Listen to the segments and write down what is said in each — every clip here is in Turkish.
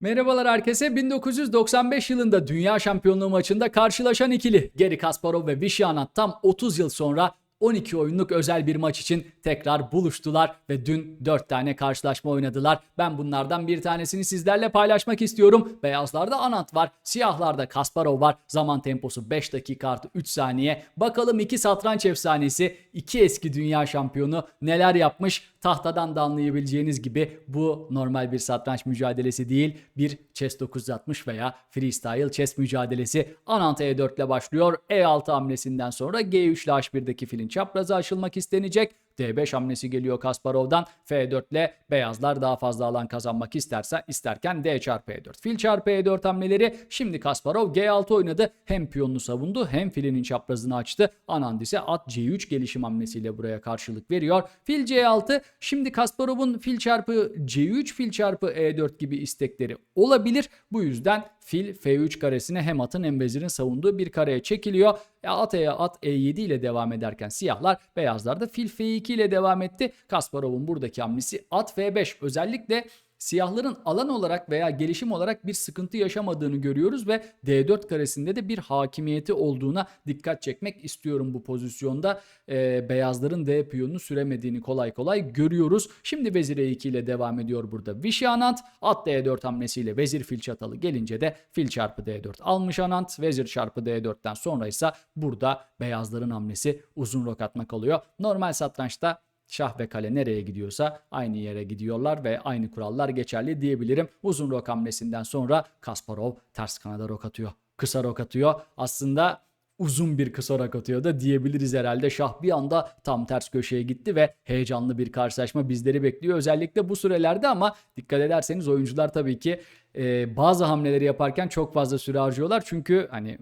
Merhabalar herkese. 1995 yılında Dünya Şampiyonluğu maçında karşılaşan ikili Geri Kasparov ve Vishyanat tam 30 yıl sonra 12 oyunluk özel bir maç için tekrar buluştular ve dün 4 tane karşılaşma oynadılar. Ben bunlardan bir tanesini sizlerle paylaşmak istiyorum. Beyazlarda Anant var, siyahlarda Kasparov var. Zaman temposu 5 dakika artı 3 saniye. Bakalım iki satranç efsanesi, iki eski dünya şampiyonu neler yapmış? Tahtadan da anlayabileceğiniz gibi bu normal bir satranç mücadelesi değil. Bir chess 960 veya freestyle chess mücadelesi. Anant E4 ile başlıyor. E6 hamlesinden sonra G3 ile H1'deki filin çaprazı aşılmak istenecek. D5 hamlesi geliyor Kasparov'dan. F4 ile beyazlar daha fazla alan kazanmak isterse isterken D çarpı E4. Fil çarpı E4 hamleleri. Şimdi Kasparov G6 oynadı. Hem piyonunu savundu hem filinin çaprazını açtı. Anand ise at C3 gelişim hamlesiyle buraya karşılık veriyor. Fil C6. Şimdi Kasparov'un fil çarpı C3 fil çarpı E4 gibi istekleri olabilir. Bu yüzden fil F3 karesine hem atın hem vezirin savunduğu bir kareye çekiliyor. Ya at E at E7 ile devam ederken siyahlar beyazlar da fil F2 ile devam etti. Kasparov'un buradaki hamlesi at F5 özellikle siyahların alan olarak veya gelişim olarak bir sıkıntı yaşamadığını görüyoruz ve D4 karesinde de bir hakimiyeti olduğuna dikkat çekmek istiyorum bu pozisyonda. Ee, beyazların D piyonunu süremediğini kolay kolay görüyoruz. Şimdi vezir E2 ile devam ediyor burada Vichy Anant. At D4 hamlesiyle vezir fil çatalı gelince de fil çarpı D4 almış Anant. Vezir çarpı D4'ten sonra ise burada beyazların hamlesi uzun rok atmak oluyor. Normal satrançta Şah ve kale nereye gidiyorsa aynı yere gidiyorlar ve aynı kurallar geçerli diyebilirim. Uzun rok hamlesinden sonra Kasparov ters kanada rok atıyor. Kısa rok atıyor. Aslında uzun bir kısa rok atıyor da diyebiliriz herhalde. Şah bir anda tam ters köşeye gitti ve heyecanlı bir karşılaşma bizleri bekliyor. Özellikle bu sürelerde ama dikkat ederseniz oyuncular tabii ki e, bazı hamleleri yaparken çok fazla süre harcıyorlar. Çünkü hani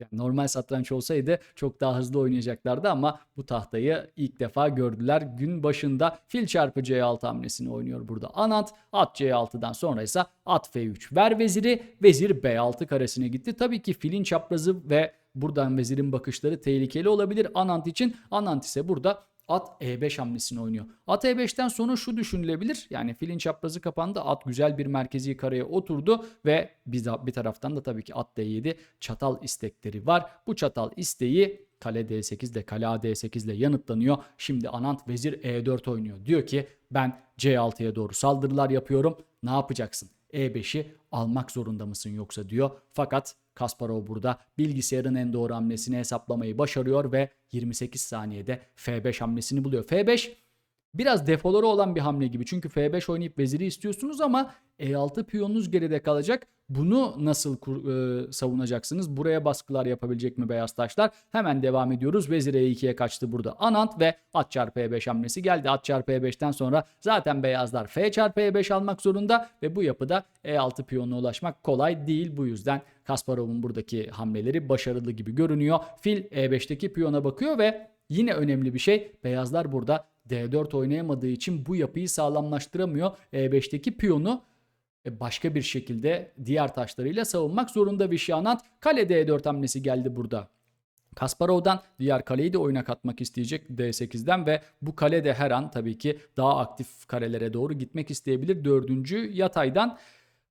yani normal satranç olsaydı çok daha hızlı oynayacaklardı ama bu tahtayı ilk defa gördüler. Gün başında fil çarpı C6 hamlesini oynuyor burada Anant. At C6'dan sonra ise at F3 ver veziri. Vezir B6 karesine gitti. Tabii ki filin çaprazı ve buradan vezirin bakışları tehlikeli olabilir Anant için. Anant ise burada At E5 hamlesini oynuyor. At E5'ten sonra şu düşünülebilir. Yani filin çaprazı kapandı. At güzel bir merkezi kareye oturdu ve bir, taraftan da tabii ki at D7 çatal istekleri var. Bu çatal isteği kale D8 ile kale A D8 ile yanıtlanıyor. Şimdi Anant vezir E4 oynuyor. Diyor ki ben C6'ya doğru saldırılar yapıyorum. Ne yapacaksın? E5'i almak zorunda mısın yoksa diyor. Fakat Kasparov burada bilgisayarın en doğru hamlesini hesaplamayı başarıyor ve 28 saniyede F5 hamlesini buluyor. F5 biraz defoları olan bir hamle gibi. Çünkü F5 oynayıp veziri istiyorsunuz ama E6 piyonunuz geride kalacak. Bunu nasıl e, savunacaksınız? Buraya baskılar yapabilecek mi beyaz taşlar? Hemen devam ediyoruz. Vezir E2'ye kaçtı burada Anant ve at çarpı E5 hamlesi geldi. At çarpı E5'ten sonra zaten beyazlar F çarpı E5 almak zorunda ve bu yapıda E6 piyonuna ulaşmak kolay değil. Bu yüzden Kasparov'un buradaki hamleleri başarılı gibi görünüyor. Fil E5'teki piyona bakıyor ve yine önemli bir şey beyazlar burada D4 oynayamadığı için bu yapıyı sağlamlaştıramıyor. E5'teki piyonu e, başka bir şekilde diğer taşlarıyla savunmak zorunda Vişyanat. Kale D4 hamlesi geldi burada. Kasparov'dan diğer kaleyi de oyuna katmak isteyecek D8'den ve bu kale de her an tabii ki daha aktif karelere doğru gitmek isteyebilir. Dördüncü yataydan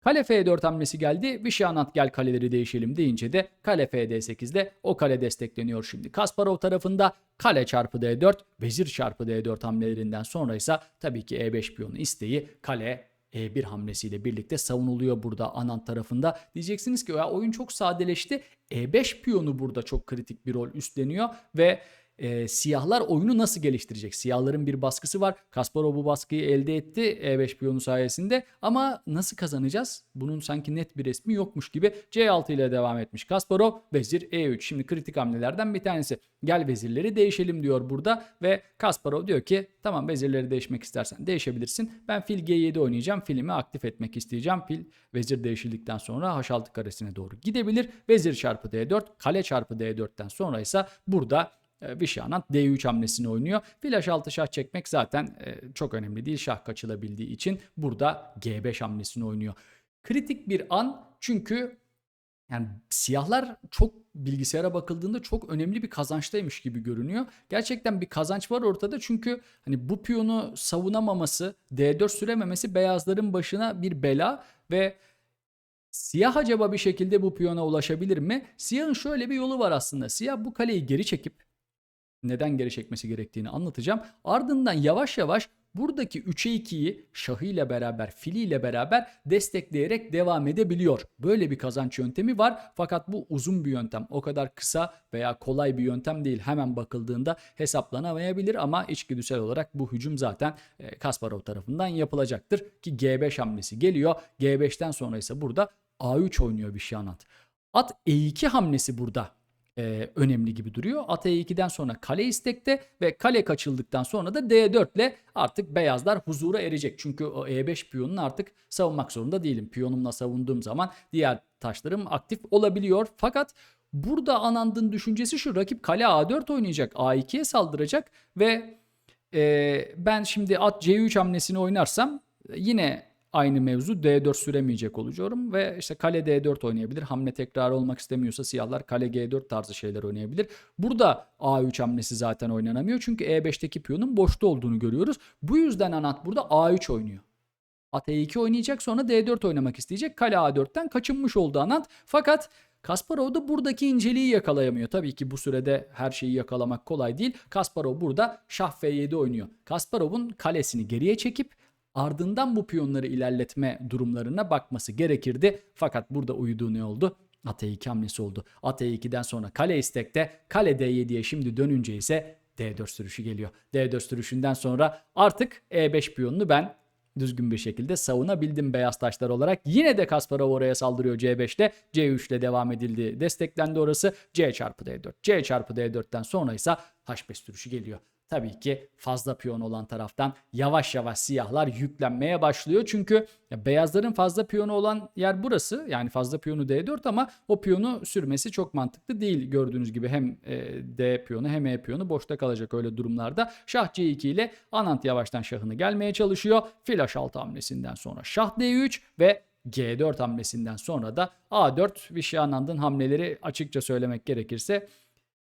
Kale F4 hamlesi geldi. Vişyanat gel kaleleri değişelim deyince de kale F8'de o kale destekleniyor şimdi. Kasparov tarafında kale çarpı D4, vezir çarpı D4 hamlelerinden sonra ise tabii ki E5 piyonu isteği kale E1 hamlesiyle birlikte savunuluyor burada Anant tarafında. Diyeceksiniz ki ya oyun çok sadeleşti. E5 piyonu burada çok kritik bir rol üstleniyor ve e, siyahlar oyunu nasıl geliştirecek? Siyahların bir baskısı var. Kasparov bu baskıyı elde etti E5 piyonu sayesinde ama nasıl kazanacağız? Bunun sanki net bir resmi yokmuş gibi C6 ile devam etmiş Kasparov. Vezir E3. Şimdi kritik hamlelerden bir tanesi. Gel vezirleri değişelim diyor burada ve Kasparov diyor ki tamam vezirleri değişmek istersen değişebilirsin. Ben fil G7 oynayacağım. Filimi aktif etmek isteyeceğim. Fil vezir değişildikten sonra H6 karesine doğru gidebilir. Vezir çarpı D4, kale çarpı D4'ten sonra ise burada Vişyanat D3 hamlesini oynuyor. Fil H6 şah çekmek zaten e, çok önemli değil. Şah kaçılabildiği için burada G5 hamlesini oynuyor. Kritik bir an çünkü yani siyahlar çok bilgisayara bakıldığında çok önemli bir kazançtaymış gibi görünüyor. Gerçekten bir kazanç var ortada çünkü hani bu piyonu savunamaması, D4 sürememesi beyazların başına bir bela ve Siyah acaba bir şekilde bu piyona ulaşabilir mi? Siyahın şöyle bir yolu var aslında. Siyah bu kaleyi geri çekip neden geri çekmesi gerektiğini anlatacağım. Ardından yavaş yavaş buradaki 3'e 2'yi şahıyla beraber, filiyle beraber destekleyerek devam edebiliyor. Böyle bir kazanç yöntemi var. Fakat bu uzun bir yöntem. O kadar kısa veya kolay bir yöntem değil. Hemen bakıldığında hesaplanamayabilir ama içgüdüsel olarak bu hücum zaten e, Kasparov tarafından yapılacaktır. Ki G5 hamlesi geliyor. G5'ten sonra ise burada A3 oynuyor bir şanat. At E2 hamlesi burada e, önemli gibi duruyor. At E2'den sonra kale istekte ve kale kaçıldıktan sonra da D4 ile artık beyazlar huzura erecek. Çünkü o E5 piyonunu artık savunmak zorunda değilim. Piyonumla savunduğum zaman diğer taşlarım aktif olabiliyor. Fakat burada Anand'ın düşüncesi şu rakip kale A4 oynayacak. A2'ye saldıracak ve e, ben şimdi at C3 hamlesini oynarsam yine aynı mevzu D4 süremeyecek olacağım ve işte kale D4 oynayabilir. Hamle tekrar olmak istemiyorsa siyahlar kale G4 tarzı şeyler oynayabilir. Burada A3 hamlesi zaten oynanamıyor çünkü E5'teki piyonun boşta olduğunu görüyoruz. Bu yüzden Anat burada A3 oynuyor. At E2 oynayacak sonra D4 oynamak isteyecek. Kale A4'ten kaçınmış oldu Anant. Fakat Kasparov da buradaki inceliği yakalayamıyor. Tabii ki bu sürede her şeyi yakalamak kolay değil. Kasparov burada şah F7 oynuyor. Kasparov'un kalesini geriye çekip ardından bu piyonları ilerletme durumlarına bakması gerekirdi. Fakat burada uyuduğu ne oldu? At E2 hamlesi oldu. At E2'den sonra kale istekte, kale D7'ye şimdi dönünce ise D4 sürüşü geliyor. D4 sürüşünden sonra artık E5 piyonunu ben düzgün bir şekilde savunabildim beyaz taşlar olarak. Yine de Kasparov oraya saldırıyor C5'te. C3 ile devam edildi. Desteklendi orası. C çarpı D4. C çarpı D4'ten sonra ise H5 sürüşü geliyor tabii ki fazla piyon olan taraftan yavaş yavaş siyahlar yüklenmeye başlıyor. Çünkü beyazların fazla piyonu olan yer burası. Yani fazla piyonu D4 ama o piyonu sürmesi çok mantıklı değil. Gördüğünüz gibi hem e, D piyonu hem E piyonu boşta kalacak öyle durumlarda. Şah C2 ile Anant yavaştan şahını gelmeye çalışıyor. Fil H6 hamlesinden sonra Şah D3 ve G4 hamlesinden sonra da A4 Vişi Anand'ın hamleleri açıkça söylemek gerekirse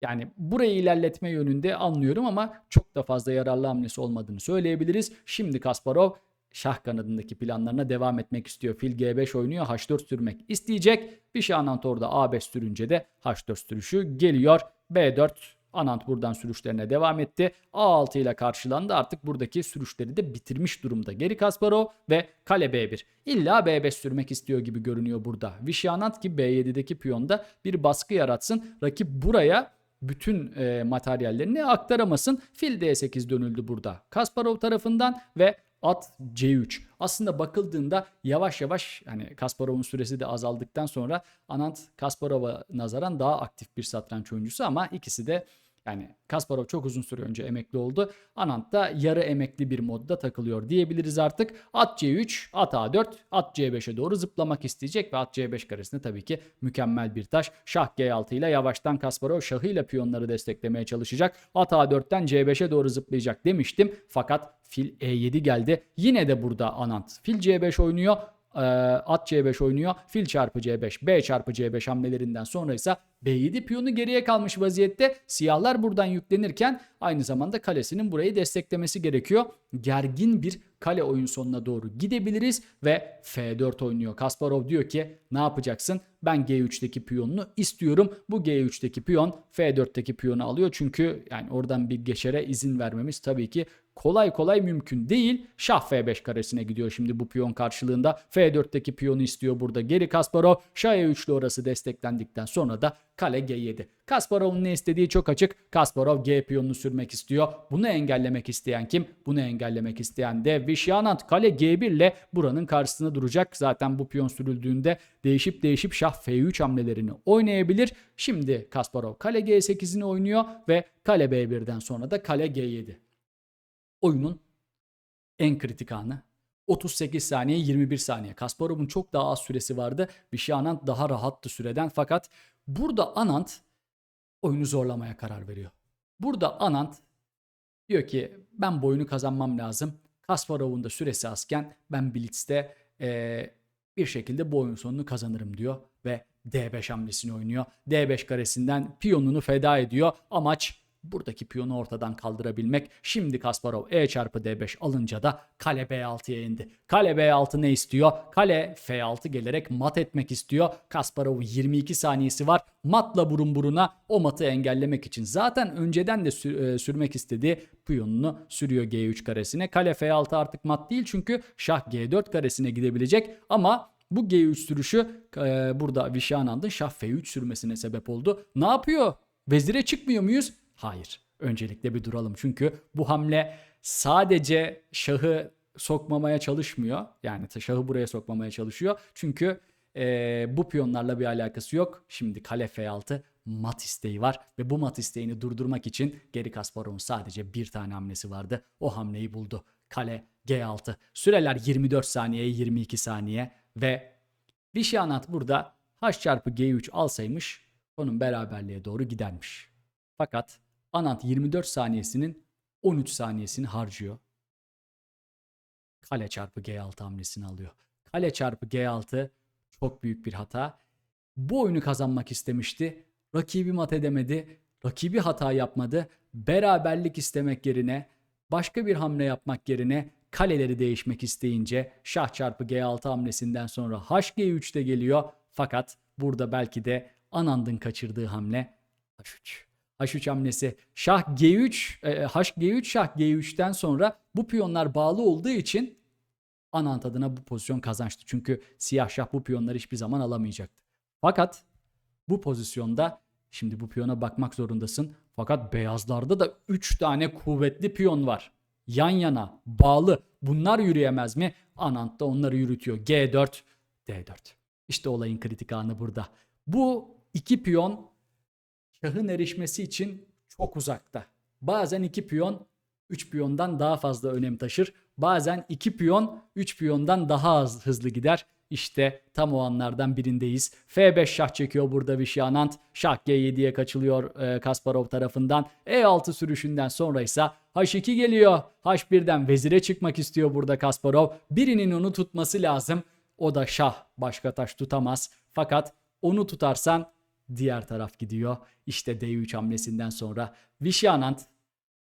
yani burayı ilerletme yönünde anlıyorum ama çok da fazla yararlı hamlesi olmadığını söyleyebiliriz. Şimdi Kasparov şah kanadındaki planlarına devam etmek istiyor. Fil G5 oynuyor. H4 sürmek isteyecek. Bir şey Anant orada A5 sürünce de H4 sürüşü geliyor. B4 Anant buradan sürüşlerine devam etti. A6 ile karşılandı. Artık buradaki sürüşleri de bitirmiş durumda. Geri Kasparov ve kale B1. İlla B5 sürmek istiyor gibi görünüyor burada. Vichy Anant ki B7'deki piyonda bir baskı yaratsın. Rakip buraya bütün e, materyallerini aktaramasın. Fil D8 dönüldü burada Kasparov tarafından ve at C3. Aslında bakıldığında yavaş yavaş hani Kasparov'un süresi de azaldıktan sonra Anant Kasparov'a nazaran daha aktif bir satranç oyuncusu ama ikisi de yani Kasparov çok uzun süre önce emekli oldu. Anant da yarı emekli bir modda takılıyor diyebiliriz artık. At C3, at A4, at C5'e doğru zıplamak isteyecek ve at C5 karesinde tabii ki mükemmel bir taş. Şah G6 ile yavaştan Kasparov şahıyla piyonları desteklemeye çalışacak. At A4'ten C5'e doğru zıplayacak demiştim. Fakat fil E7 geldi. Yine de burada Anant fil C5 oynuyor at C5 oynuyor. Fil çarpı C5, B çarpı C5 hamlelerinden sonra ise B7 piyonu geriye kalmış vaziyette. Siyahlar buradan yüklenirken aynı zamanda kalesinin burayı desteklemesi gerekiyor. Gergin bir kale oyun sonuna doğru gidebiliriz ve F4 oynuyor. Kasparov diyor ki ne yapacaksın? Ben G3'teki piyonunu istiyorum. Bu G3'teki piyon F4'teki piyonu alıyor. Çünkü yani oradan bir geçere izin vermemiz tabii ki kolay kolay mümkün değil. Şah F5 karesine gidiyor şimdi bu piyon karşılığında. F4'teki piyonu istiyor burada geri Kasparov. Şah E3'lü orası desteklendikten sonra da kale G7. Kasparov'un ne istediği çok açık. Kasparov G piyonunu sürmek istiyor. Bunu engellemek isteyen kim? Bunu engellemek isteyen de Vishyanant kale G1 ile buranın karşısında duracak. Zaten bu piyon sürüldüğünde değişip değişip şah F3 hamlelerini oynayabilir. Şimdi Kasparov kale G8'ini oynuyor ve kale B1'den sonra da kale G7 oyunun en kritik anı. 38 saniye 21 saniye. Kasparov'un çok daha az süresi vardı. Vichy Anand daha rahattı süreden fakat burada Anand oyunu zorlamaya karar veriyor. Burada Anand diyor ki ben boyunu kazanmam lazım. Kasparov'un da süresi azken ben Blitz'te ee, bir şekilde bu oyun sonunu kazanırım diyor ve D5 hamlesini oynuyor. D5 karesinden piyonunu feda ediyor. Amaç buradaki piyonu ortadan kaldırabilmek. Şimdi Kasparov E çarpı D5 alınca da kale B6'ya indi. Kale B6 ne istiyor? Kale F6 gelerek mat etmek istiyor. Kasparov'un 22 saniyesi var. Matla burun buruna o matı engellemek için. Zaten önceden de sür- e, sürmek istediği piyonunu sürüyor G3 karesine. Kale F6 artık mat değil çünkü şah G4 karesine gidebilecek ama bu G3 sürüşü e, burada Vişanand'ın şah F3 sürmesine sebep oldu. Ne yapıyor? Vezire çıkmıyor muyuz? Hayır. Öncelikle bir duralım çünkü bu hamle sadece şahı sokmamaya çalışmıyor. Yani şahı buraya sokmamaya çalışıyor. Çünkü e, bu piyonlarla bir alakası yok. Şimdi kale F6 mat isteği var ve bu mat isteğini durdurmak için geri Kasparov'un sadece bir tane hamlesi vardı. O hamleyi buldu. Kale G6. Süreler 24 saniye 22 saniye ve Vişanat burada H çarpı G3 alsaymış onun beraberliğe doğru gidermiş. Fakat Anant 24 saniyesinin 13 saniyesini harcıyor. Kale çarpı G6 hamlesini alıyor. Kale çarpı G6 çok büyük bir hata. Bu oyunu kazanmak istemişti. Rakibi mat edemedi. Rakibi hata yapmadı. Beraberlik istemek yerine başka bir hamle yapmak yerine kaleleri değişmek isteyince şah çarpı G6 hamlesinden sonra HG3'te geliyor. Fakat burada belki de Anand'ın kaçırdığı hamle H3. H3 hamlesi şah G3, e, HG3 şah G3'ten sonra bu piyonlar bağlı olduğu için Anand adına bu pozisyon kazançtı. Çünkü siyah şah bu piyonları hiçbir zaman alamayacaktı. Fakat bu pozisyonda şimdi bu piyona bakmak zorundasın. Fakat beyazlarda da 3 tane kuvvetli piyon var. Yan yana, bağlı. Bunlar yürüyemez mi? Anand da onları yürütüyor. G4, D4. İşte olayın kritik anı burada. Bu iki piyon şahın erişmesi için çok uzakta. Bazen iki piyon 3 piyondan daha fazla önem taşır. Bazen 2 piyon 3 piyondan daha az hızlı gider. İşte tam o anlardan birindeyiz. F5 şah çekiyor burada Vişyanant. Şah G7'ye kaçılıyor e, Kasparov tarafından. E6 sürüşünden sonra ise H2 geliyor. H1'den vezire çıkmak istiyor burada Kasparov. Birinin onu tutması lazım. O da şah. Başka taş tutamaz. Fakat onu tutarsan diğer taraf gidiyor. İşte D3 hamlesinden sonra Vişyanant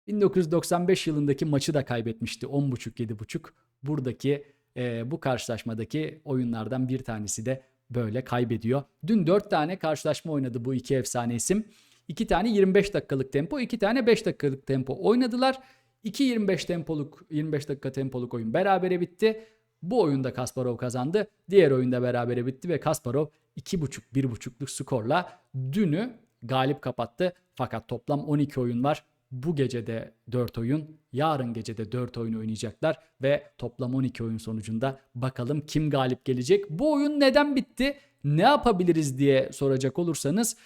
1995 yılındaki maçı da kaybetmişti 10.5-7.5. Buradaki e, bu karşılaşmadaki oyunlardan bir tanesi de böyle kaybediyor. Dün 4 tane karşılaşma oynadı bu iki efsane isim. 2 tane 25 dakikalık tempo, 2 tane 5 dakikalık tempo oynadılar. 2 25 tempoluk 25 dakika tempoluk oyun berabere bitti. Bu oyunda Kasparov kazandı. Diğer oyunda berabere bitti ve Kasparov 2.5 1.5'luk skorla dünü galip kapattı. Fakat toplam 12 oyun var. Bu gece de 4 oyun, yarın gece de 4 oyun oynayacaklar ve toplam 12 oyun sonucunda bakalım kim galip gelecek. Bu oyun neden bitti? Ne yapabiliriz diye soracak olursanız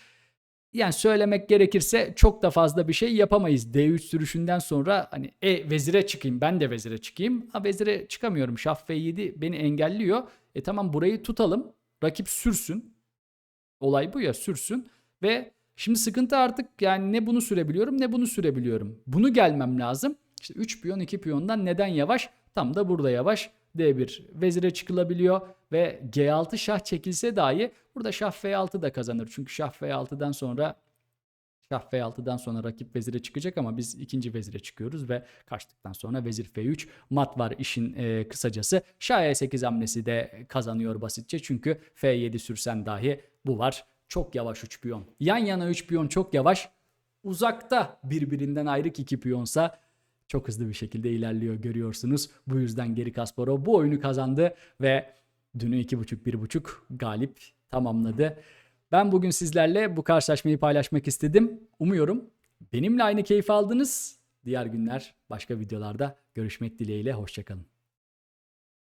yani söylemek gerekirse çok da fazla bir şey yapamayız. D3 sürüşünden sonra hani e vezire çıkayım ben de vezire çıkayım. Ha vezire çıkamıyorum. Şah F7 beni engelliyor. E tamam burayı tutalım. Rakip sürsün. Olay bu ya sürsün ve Şimdi sıkıntı artık yani ne bunu sürebiliyorum ne bunu sürebiliyorum. Bunu gelmem lazım. İşte 3 piyon 2 piyondan neden yavaş? Tam da burada yavaş. D1 vezire çıkılabiliyor ve G6 şah çekilse dahi burada şah F6 da kazanır. Çünkü şah F6'dan sonra şah F6'dan sonra rakip vezire çıkacak ama biz ikinci vezire çıkıyoruz ve kaçtıktan sonra vezir F3 mat var işin e, kısacası. Şah E8 hamlesi de kazanıyor basitçe çünkü F7 sürsen dahi bu var. Çok yavaş 3 piyon. Yan yana 3 piyon çok yavaş. Uzakta birbirinden ayrık 2 piyonsa çok hızlı bir şekilde ilerliyor görüyorsunuz. Bu yüzden Geri Kasparov bu oyunu kazandı ve dünü 2.5-1.5 galip tamamladı. Ben bugün sizlerle bu karşılaşmayı paylaşmak istedim. Umuyorum benimle aynı keyif aldınız. Diğer günler başka videolarda görüşmek dileğiyle. Hoşçakalın.